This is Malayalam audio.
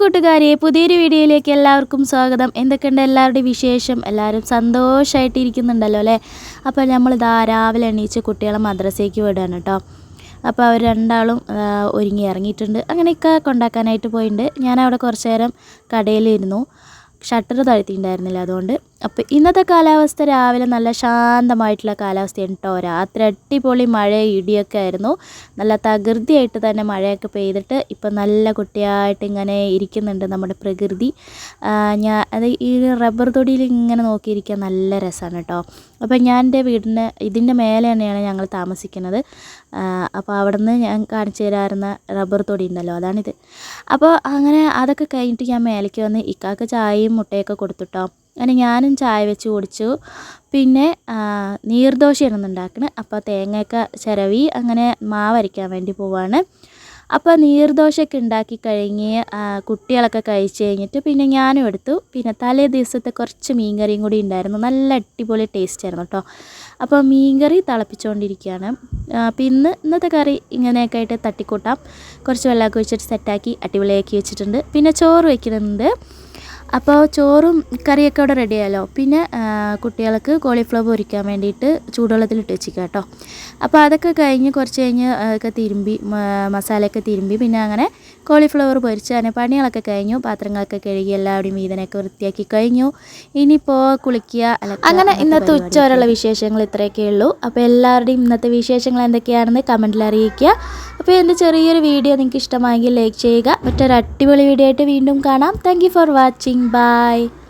കൂട്ടുകാരെ പുതിയൊരു വീഡിയോയിലേക്ക് എല്ലാവർക്കും സ്വാഗതം. എന്തൊക്കെയുണ്ട് എല്ലാവരുടെയും വിശേഷം? എല്ലാവരും സന്തോഷമായിട്ട് ഇരിക്കുന്നുണ്ടല്ലോ അല്ലേ? അപ്പോൾ നമ്മൾ ഇതാ രാവിലെ എണീച്ച് കുട്ടികളെ മദ്രസയ്ക്ക് വിടുകയാണ് കേട്ടോ. അപ്പോൾ അവർ രണ്ടാളും ഒരുങ്ങി ഇറങ്ങിയിട്ടുണ്ട്. അങ്ങനെയൊക്കെ കൊണ്ടാക്കാനായിട്ട് പോയിട്ടുണ്ട് ഞാൻ അവിടെ കുറച്ച് നേരം കടയിലിരുന്നു. ഷട്ടർ താഴ്ത്തിയിട്ടുണ്ടായിരുന്നില്ല അതുകൊണ്ട്. അപ്പോൾ ഇന്നത്തെ കാലാവസ്ഥ രാവിലെ നല്ല ശാന്തമായിട്ടുള്ള കാലാവസ്ഥയാണ് കേട്ടോ രാത്രി അടിപൊളി മഴ ഇടിയൊക്കെ ആയിരുന്നു. നല്ല തകൃതിയായിട്ട് തന്നെ മഴയൊക്കെ പെയ്തിട്ട് ഇപ്പം നല്ല കുട്ടിയായിട്ട് ഇങ്ങനെ ഇരിക്കുന്നുണ്ട് നമ്മുടെ പ്രകൃതി. ഞാൻ അത് ഈ റബ്ബർ തൊടിയിൽ ഇങ്ങനെ നോക്കിയിരിക്കാൻ നല്ല രസമാണ് കേട്ടോ അപ്പോൾ ഞാൻ എന്റെ വീടിന് ഇതിന്റെ മേലെ തന്നെയാണ് ഞങ്ങൾ താമസിക്കുന്നത്. അപ്പോൾ അവിടെ നിന്ന് ഞാൻ കാണിച്ചു തരാറുന്ന റബ്ബർ തൊടി ഉണ്ടല്ലോ അതാണിത്. അപ്പോൾ അങ്ങനെ അതൊക്കെ കഴിഞ്ഞിട്ട് ഞാൻ മേലേക്ക് വന്ന് ഇക്കാക്ക് ചായയും മുട്ടയൊക്കെ കൊടുത്തുട്ടോ അങ്ങനെ ഞാനും ചായ വെച്ച് കുടിച്ചു. പിന്നെ നീർദോശയാണ് ഇന്ന് ഉണ്ടാക്കുന്നത് അപ്പോൾ തേങ്ങയൊക്കെ ചിരവി അങ്ങനെ മാവരയ്ക്കാൻ വേണ്ടി പോവാണ്. അപ്പോൾ നീർദോശയൊക്കെ ഉണ്ടാക്കി കഴിഞ്ഞ് കുട്ടികളൊക്കെ കഴിച്ച് കഴിഞ്ഞിട്ട് പിന്നെ ഞാനും എടുത്തു. പിന്നെ തലേ ദിവസത്തെ കുറച്ച് മീൻകറിയും കൂടി ഉണ്ടായിരുന്നു. നല്ല അടിപൊളി ടേസ്റ്റ് ആയിരുന്നു കേട്ടോ. അപ്പോൾ മീൻകറി തിളപ്പിച്ചുകൊണ്ടിരിക്കുകയാണ് അപ്പോൾ ഇന്ന് ഇന്നത്തെ കറി ഇങ്ങനെയൊക്കെ ആയിട്ട് തട്ടിക്കൂട്ടാം. കുറച്ച് വെള്ളമൊക്കെ ഒഴിച്ചിട്ട് സെറ്റാക്കി അടിപൊളിയാക്കി വെച്ചിട്ടുണ്ട്. പിന്നെ ചോറ് വയ്ക്കുന്നുണ്ട് അപ്പോൾ ചോറും കറിയൊക്കെ അവിടെ റെഡിയായല്ലോ പിന്നെ കുട്ടികൾക്ക് കോളിഫ്ലവർ പൊരിക്കാൻ വേണ്ടിയിട്ട് ചൂടുവെള്ളത്തിലിട്ട് വെച്ചിരിക്കുക കേട്ടോ. അപ്പോൾ അതൊക്കെ കഴിഞ്ഞ് കുറച്ച് കഴിഞ്ഞ് ഒക്കെ തിരുമ്പി മസാലയൊക്കെ തിരുമ്പി പിന്നെ അങ്ങനെ കോളിഫ്ലവർ പൊരിച്ച് അങ്ങനെ പണികളൊക്കെ കഴിഞ്ഞു. പാത്രങ്ങളൊക്കെ കഴുകി എല്ലാവരുടെയും വീതനൊക്കെ വൃത്തിയാക്കി കഴിഞ്ഞു. ഇനിയിപ്പോൾ കുളിക്കുക അങ്ങനെ ഇന്നത്തെ. ഉച്ച വരെയുള്ള വിശേഷങ്ങൾ ഇത്രയൊക്കെ ഉള്ളൂ. അപ്പോൾ എല്ലാവരുടെയും ഇന്നത്തെ വിശേഷങ്ങൾ എന്തൊക്കെയാണെന്ന് കമന്റിൽ അറിയിക്കുക. അപ്പോൾ എന്റെ ചെറിയൊരു വീഡിയോ നിങ്ങൾക്ക് ഇഷ്ടമായെങ്കിൽ ലൈക്ക് ചെയ്യുക. മറ്റൊരു അടിപൊളി വീഡിയോ ആയിട്ട് വീണ്ടും കാണാം. Thank for watching bye.